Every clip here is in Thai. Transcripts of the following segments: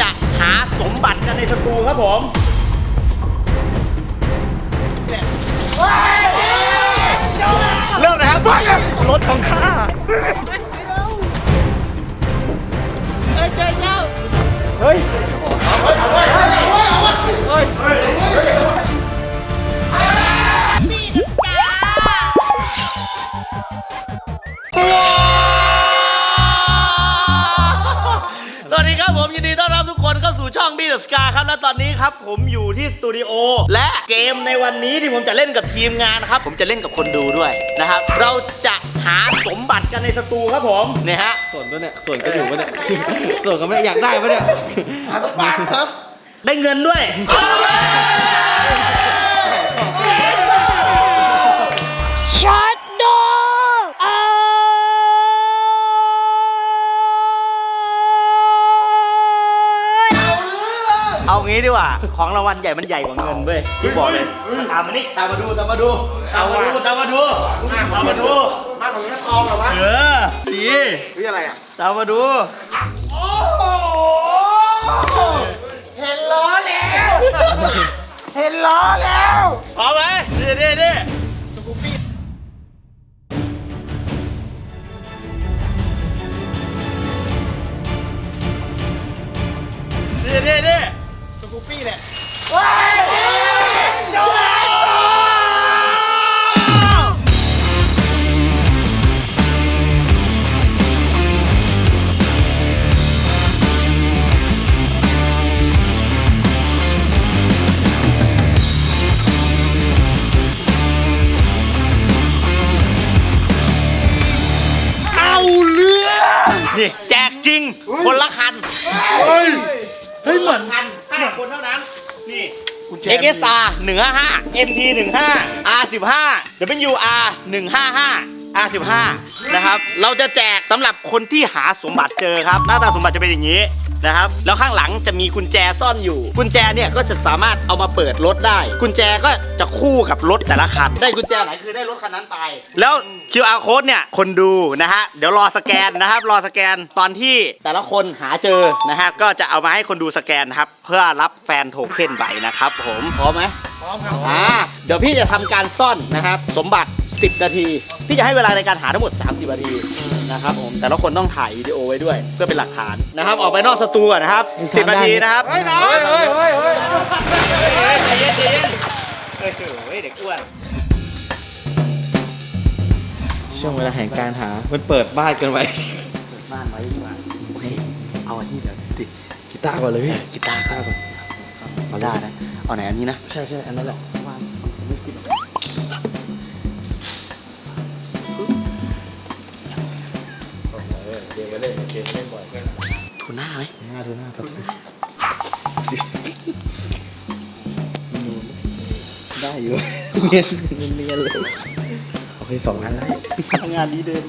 จะหาสมบัติกันในสตูครับผมเริ่มนะครับรถของข้าเฮ้ย ผมยินดีต้อนรับทุกคนเข้าสู่ช่องบีเดอะสกาครับ และตอนนี้ครับผมอยู่ที่สตูดิโอและเกมในวันนี้ที่ผมจะเล่นกับทีมงานนะครับ ผมจะเล่นกับคนดูด้วยนะครับ เราจะหาสมบัติกันในสตูครับผมเนี่ยฮะส่วนก็เนี่ยส่วนก็อยู่ก็เนี่ยส่วนก็ไม่ได้อยากได้ปะเนี่ยได้เงินด้วย งี้ดีกว่า ของรางวัลใหญ่มันใหญ่กว่าเงินเว้ยพี่บอกเลยตามมานี่ตามมาดูตามมาดูตามมาดูตามมาดูตามมาดูมาของนี้ทองเหรอวะเออดีนี่อะไรอะตามมาดูเห็นล้อแล้ว เห็นล้อแล้วพร้อมไหมนี่นี่นี่นี่นี่นี่สกูปี้เนี่ย เ XSR 155 MT 15 R 15 WR 155 R 15นะครับ เราจะแจกสำหรับคนที่หาสมบัติเจอครับ หน้าตาสมบัติจะเป็นอย่างนี้ นะครับ แล้วข้างหลังจะมีกุญแจซ่อนอยู่ กุญแจเนี่ยก็จะสามารถเอามาเปิดรถได้ กุญแจก็จะคู่กับรถแต่ละคัน ได้กุญแจไหนคือได้รถคันนั้นไป แล้ว QR code เนี่ยคนดูนะฮะ เดี๋ยวรอสแกนนะครับ รอสแกนตอนที่แต่ละคนหาเจอนะฮะ ก็จะเอามาให้คนดูสแกนนะครับ เพื่อรับแฟนโทเค็นไปนะครับ ผมพร้อมไหมพร้อมครับอ่าเดี๋ยวพี่จะทำการซ่อนนะครับ สมบัติ 10 นาที พี่จะให้เวลาในการหาทั้งหมด 30 นาที นะครับผมแต่ละคนต้องถ่ายวิดีโอไว้ด้วย เพื่อเป็นหลักฐานนะครับ ออกไปนอกสตูก่อนนะครับ10นาทีนะครับเฮ้ยน้องเฮ้ยเฮ้ยเฮ้ยเฮ้ยใจเย็นใจเย็นเฮ้ยเฮ้ยเด็กอ้วนช่วงเวลาแห่งการหามันเปิดบ้านกันไว้เปิดบ้านไว้ดีกว่าเฮ้ยเอาอันนี้เดี๋ยวติดกีตาร์ก่อนเลยพี่กีตาร์ข้าก่อนเอาได้นะเอาไหนอันนี้นะใช่ใช่อันนั้นแหละ น่าไหมหน้าดูหน้าครับได้อยู่เนียนเนียนเลย โอเคสองอันแล้วทำงานดีเดิน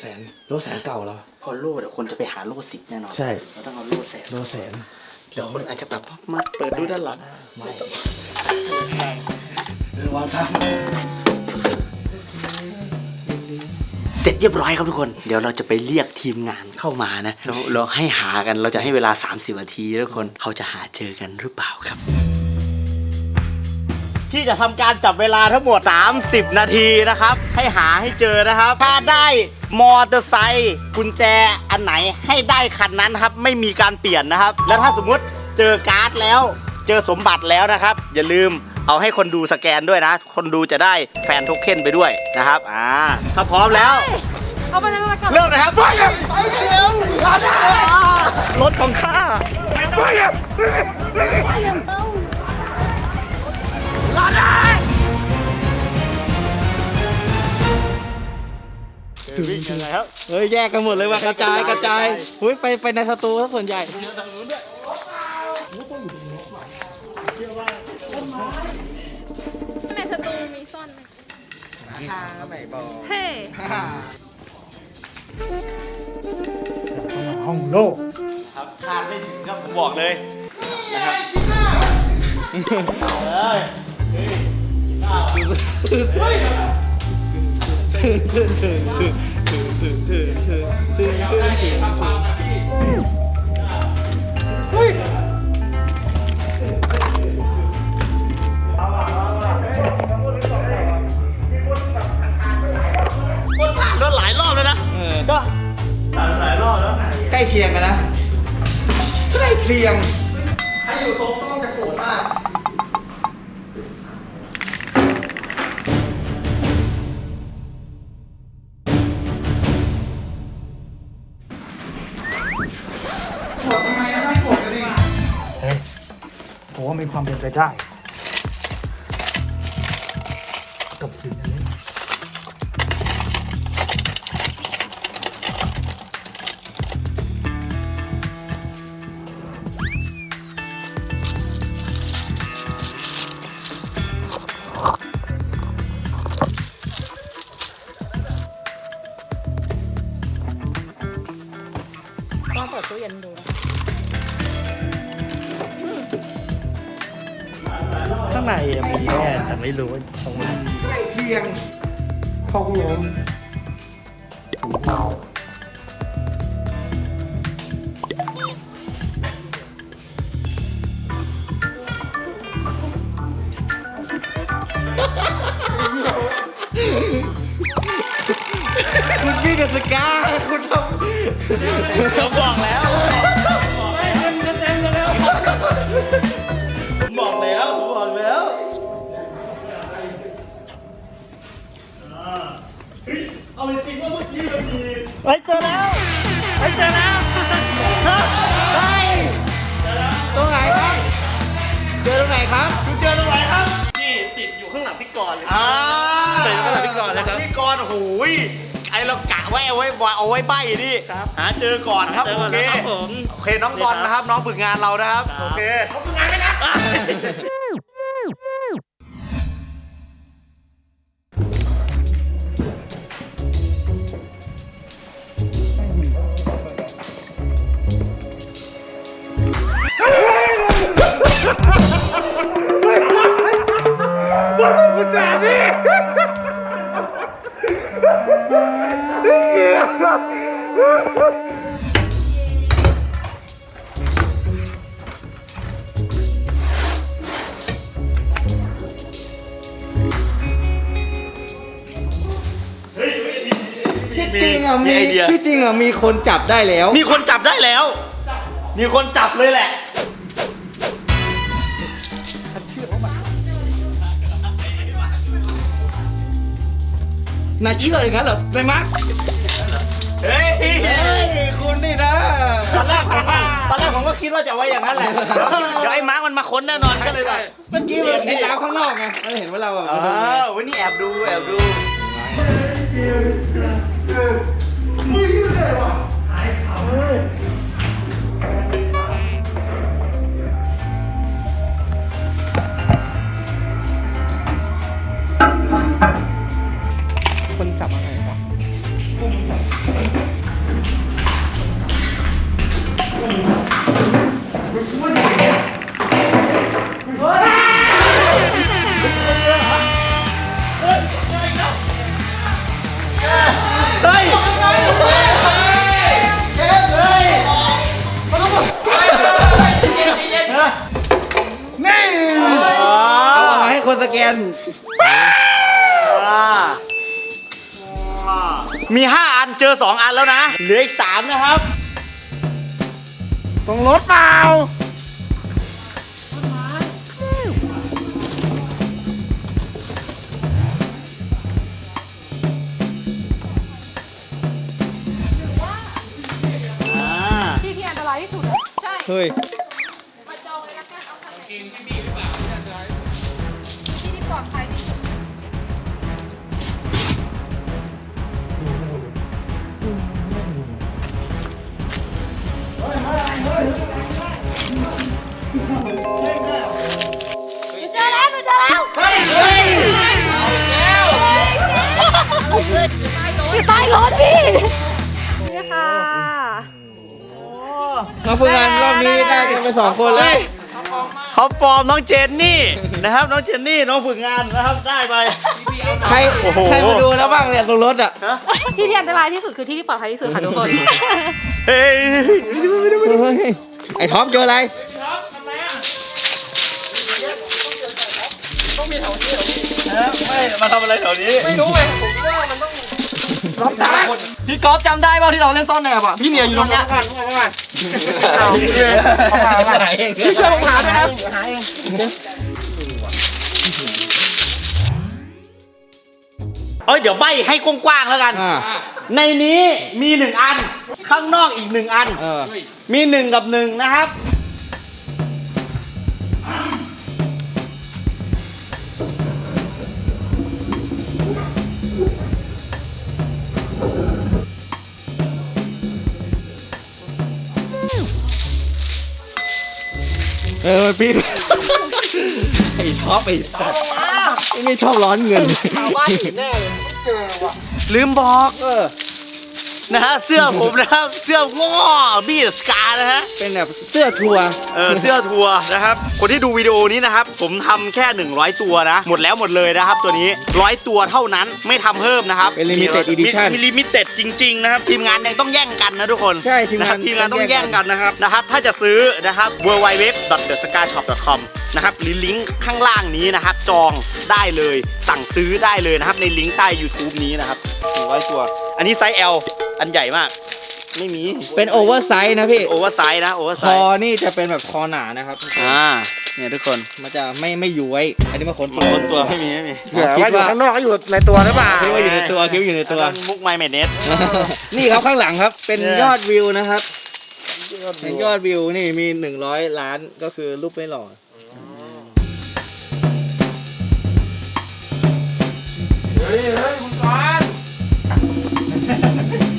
แล้วกันโลแสนโลแสนเก่าแล้วพอโล่เดี๋ยวคนจะไปหาโล่สิบแน่นอนใช่ เราต้องเอาโล่แสนโลแสนเดี๋ยวคนอาจจะแบบมาเปิดดูด้านหลังไม่ระวังครับเสร็จเรียบร้อยครับทุกคน เดี๋ยวเราจะไปเรียกทีมงานเข้ามานะเราเราให้หากันเราจะให้เวลา 30นาทีทุกคนเขาจะหาเจอกันหรือเปล่าครับพี่จะทำการจับเวลาทั้งหมด 30 นาทีนะครับ ให้หาให้เจอนะครับ ถ้าได้ มอเตอร์ไซค์กุญแจอันไหนให้ได้คันนั้นครับ ไม่มีการเปลี่ยนนะครับ แล้วถ้าสมมุติเจอการ์ดแล้ว เจอสมบัติแล้วนะครับ อย่าลืมเอาให้คนดูสแกนด้วยนะ คนดูจะได้แฟนโทเค็นไปด้วยนะครับ อ่า ถ้าพร้อมแล้ว เอาไปเลยละกันเริ่มนะครับไปเร็วไปเร็วรอได้รถของข้าไปเร็ ววิ่งยังไงครับเฮ้ยแยกกันหมดเลยว่ะกระจายกระจายหุ้ยไปไปในสตูซะส่วนใหญ่ในสตูมีซ่อนไหมทางไม่บอก เฮ้ฮ่าห้องโลกครับคาดไม่ถึงครับผมบอกเลยนะครับเอ้ยเฮ้ยกินข้าวอะ คนผ่านรถหลายรอบแล้วนะเออ ก็ผ่านหลายรอบแล้วใกล้เคียงกันนะ ใกล้เคียง ถ้าอยู่ตรงต้องจะโกรธมาก ความเป็นไปได้ กับสิ่งนี้ลองเปิดตู้เย็นดูางในมีแน่แต่ไม่รู้ว่าของมันใกล้เคียงของผม ไปเจอแล้วไปเจอแล้วำตรงไหนครับ เจอตรงไหนครับคุณเจอตรงไหนครับนี่ติดอยู่ข้างหลังพี่กรณ์เลยอ่าเจอตรงไหนพี่กรณ์เลยครับ พี่กรณ์โอ้โหยไอเรากะไว้เอาไว้เอาไว้ใบนี่ครับหาเจอก่อนครับเจอโอก่อนเคแล้วครับผมโอเคน้องบอลนะครับ น้องฝึกงานเรานะครับครั บโอเคที่จริงอะมีมีไอเดีย ที่จริงอะมีคนจับได้แล้ว มีคนจับได้แล้ว มีคนจับเลยแหละ น่าเชื่ออย่างนั้นเหรอในมาร์คเฮ้ยเฮ้ยคุณนี่นะตอนแรกผมก็ตอนแรกผมก็คิดว่าจะไว้อย่างนั้นแหละเดี๋ยวไอ้มาร์กมันมาค้นแน่นอนก็เลยแบบเมื่อกี้มันเห็นเราข้างนอกไงมันเห็นว่าเราอะเออวันนี้แอบดูแอบดูคน นี่เอามาให้คนสแกน มี 5 อันเจอ 2 อันแล้วนะ เหลืออีก 3 นะครับ ตรงรถเปล่าที่ที่อันตรายที่สุดอะใช่ เฮ้ย รถพี่ นี่ค่ะน้องฝึกงานรอบนี้ได้กันไปสองคนแล้วเขาฟอร์มน้องเจนนี่นะครับ น้องเจนนี่น้องฝึกงานนะครับได้ไป ใครโอ้โห ใครมาดูแล้วบ้างเนี่ยตรงรถอะ ที่ที่อันตรายที่สุดคือที่ที่ปลอดภัยที่สุดค่ะทุกคน เฮ้ยไอ้ท็อปเจออะไร ไม่มาทำอะไรแถวนี้ พี่ก๊อฟจำได้ป่าที่เราเล่นซ่อนแอบอะพี่เนียอยู่ตรงเนี้ยพี่ช่วยผมหาด้วยครับเอ้ยเดี๋ยวใบให้กว้างๆแล้วกัน ในนี้มีหนึ่งอัน ข้างนอกอีกหนึ่งอัน มีหนึ่งกับหนึ่งนะครับ เออพี่ไอ้ท็อปไอ้สัตว์ไอ้ไม่ชอบร้อนเงินลืมบอก เออ นะฮะเสื้อผมนะครับเสื้อง้อบี้สกานะฮะเป็นแบบเสื้อทัวร์เออเสื้อทัวร์นะครับ คนที่ดูวิดีโอนี้นะครับ ผมทำแค่ 100 ตัวนะ หมดแล้วหมดเลยนะครับ ตัวนี้ร้อยตัวเท่านั้นไม่ทำเพิ่มนะครับเป็น limited edition มีลิมิเต็ดจริงๆนะครับ ทีมงานยังต้องแย่งกันนะทุกคนใช่ทีมงานนะครับทีมงานต้องต้องแย่แย่งงกักันนนะครับนะครับ ถ้าจะซื้อนะครับ w w w t h e s k a s h o p c o m นะครับหรือลิงก์ข้างล่างนี้นะครับ จองได้เลยสั่งซื้อได้เลยนะครับ ในลิงก์ใต้ YouTube นี้นะครับ100ตัว อันนี้ไซส์ L อันใหญ่มาก ไม่มีเป็นโอเวอร์ไซส์นะพี่โอเวอร์ไซส์นะโอเวอร์คไซอส์นี่จะเป็นแบบคอหนานะครับอ่าเนี่ยทุกคนมันจะไม่ไม่ย้วย อันนี้มาคนมันคนตัวไม่มีไม่มีเผื่อว่าอยู่ข้างนอกก็อยู่ในตัวหรือเปล่าคิดว่าอยู่ในตัวคิดว่าอยู่ในตัว อันนั้นมุกไมเมเนส นี่ครับข้างหลังครับ เป็นเนี่ย ยอดวิวนะครับเป็นยอดวิวนี่มีหนึ่งร้อยล้านก็คือรูปไม่หล่อเฮ้ยเฮ้ยคุณกอน Thank you.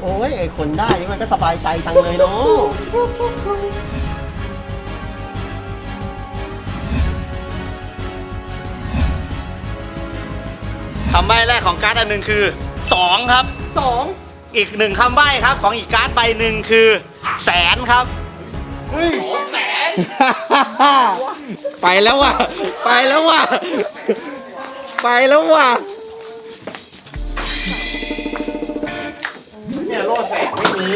โอ้ยไอคนได้นี่มันก็สบายใจจังเลยเนาะคำใบ้แรกของการ์ดอันหนึ่งคือ 2 ครับ สองอีกหนึ่งคำใบ้ครับของอีกการ์ดใบหนึ่งคือ แสนครับ ไปแล้วว่ะ ไปแล้วว่ะ ไปแล้วว่ะ เนี่ยโลดแสงไม่มี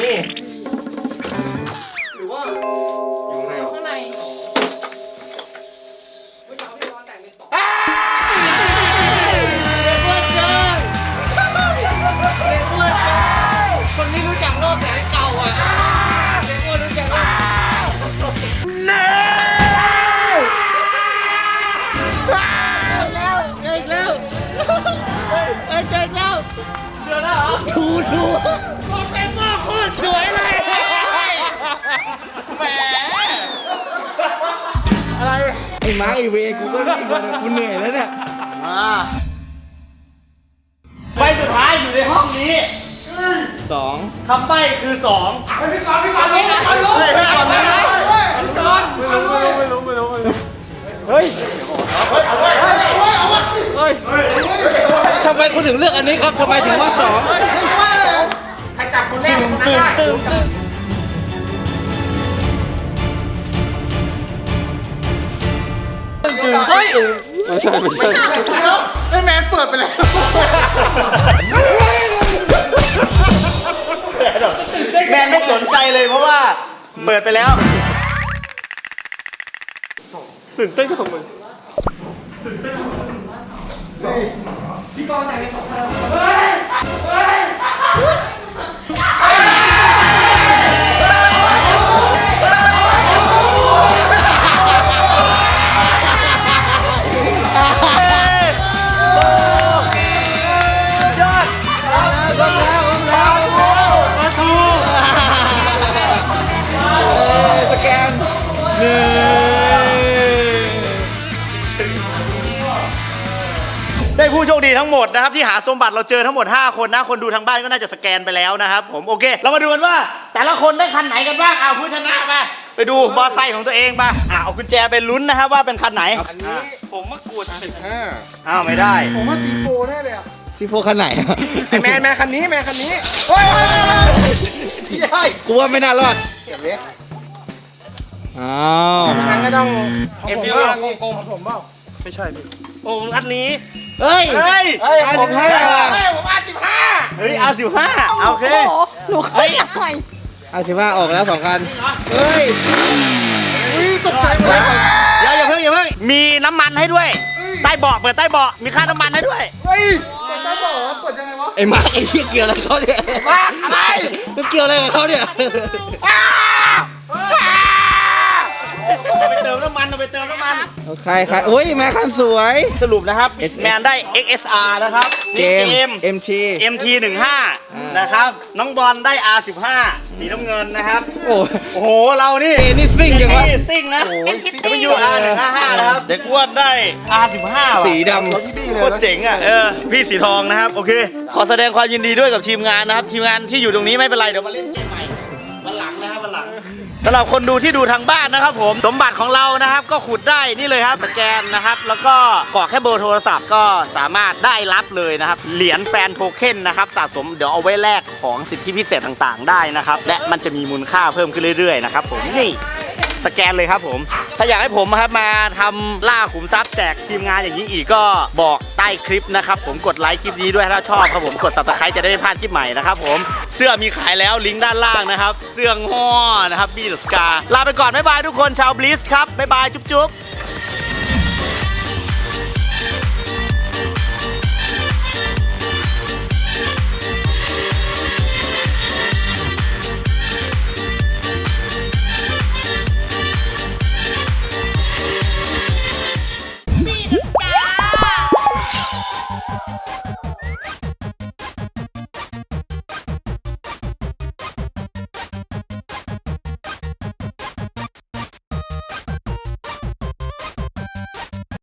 ไอ้มาร์คไอเวกูก็รีบมานะกูเหนื่อยแล้วเนี่ยอ่าใบสุดท้ายอยู่ในห้องนี้สองคำใบ้คือ2พี่กอนพี่กอนรู้พี่กอนรู้พี่กอนรู้พี่กอนไม่รู้ไม่รู้ไม่รู้ไม่รู้เฮ้ย ทำไมคุณถึงเลือกอันนี้ครับทำไมถึงว่าสองใครจับคนแรกคนนั้นได้เฮ้ยไม่ใช่ไม่ใช่ไอ้แมนเปิดไปแล้วแมนไม่สนใจเลยเพราะว่าเปิดไปแล้วตื่นเต้นก็ทำไม ผู้โชคดีทั้ง หมดนะครับที่หาสมบัติเราเจอทั้งหมด 5 คนนะคนดูทางบ้านก็น่าจะสแกนไปแล้วนะครับผมโอเค เรามาดูกันว่า แต่ละคนได้คันไหนกันบ้างเอาผู้ชนะมาไปดูมอไซค์ของตัวเองมาอ่าเอากุญแจไปลุ้นนะครับว่าเป็นคันไหนอันนี้ผมมากดห้าอ้าวไม่ได้ผมว่าซีโฟแน่เลยอะพี่โฟคันไหนอะไอแมนแมนคันนี้แมนคันนี้โอ้ยพี่ได้กูว่าไม่น่ารอดเก็บเลยอ้าวงั้นก็ต้องเอ็มพีผมว่าเปล่าโกงของผมเปล่าไม่ใช่พี่ โอ้อันนี้ เฮ้ย เฮ้ยเฮ้ยผมให้15ว่ะเฮ้ยผมอาสิบห้าเฮ้ยเอาสิบห้าโอเค โอ้โหหนูเคยอยากใหม่เอาสิว่าออกแล้วสองคัน เฮ้ยอุ้ยตกใจหมดเลยเดี๋ยวอย่าเพิ่งอย่าเพิ่งมีน้ำมันให้ด้วย ใต้เบาะเปิดใต้เบาะมีค่าน้ำมันให้ด้วย เฮ้ยกดจะบอกว่ากดยังไงวะไอ้มาร์คไอ้ที่เกี่ยวอะไรกับเขาเนี่ยมาอะไรก็เกี่ยวอะไรกับเขาเนี่ย อ้าวอ้าว ไปเติมน้ำมันเอาใครใครโอ้ยแม่คันสวย สรุปนะครับ S แมนได้ XSR นะครับเกนี่มเกม MT MT 15 นะครับ น้องบอลได้ R15 สีน้ำเงินนะครับ โอ้ โอ้โห เรานี่เอนี่ซิ่งจังวะนี่ซิ่งนะเป็นคิตตี้ W R 155นะครับ เด็กอ้วนได้ R15 ว่ะสีดโคตรเจ๋งอะ เออ พี่สีทองนะครับ โอเค ขอแสดงความยินดีด้วยกับทีมงานนะครับ ทีมงานที่อยู่ตรงนี้ไม่เป็นไร เดี๋ยวมาเล่นเกมใหม่ วันหลังนะครับวันหลังสำหรับคนดูที่ดูทางบ้านนะครับ ผมสมบัติของเรานะครับ ก็ขุดได้นี่เลยครับสแกนนะครับ แล้วก็กรอกแค่เบอร์โทรศัพท์ก็สามารถได้รับเลยนะครับเหรียญแฟนโทเค็นนะครับสะสมเดี๋ยวเอาไว้แลกของสิทธิพิเศษต่างๆ ได้นะครับ และมันจะมีมูลค่าเพิ่มขึ้นเรื่อยๆนะครับผมนี่ สแกนเลยครับผม ถ้าอยากให้ผมครับมาทำล่าขุมทรัพย์แจกทีมงานอย่างนี้อีกก็บอกใต้คลิปนะครับผมกดไลค์คลิปนี้ด้วยถ้าชอบครับผมกดซับสไครต์จะได้ไม่พลาดคลิปใหม่นะครับผมเสื้อมีขายแล้วลิงก์ด้านล่างนะครับ เสื้อง้อนะครับบีดสกาลาไปก่อนบ๊ายบายทุกคนชาวบลิสครับบ๊ายบายจุ๊บ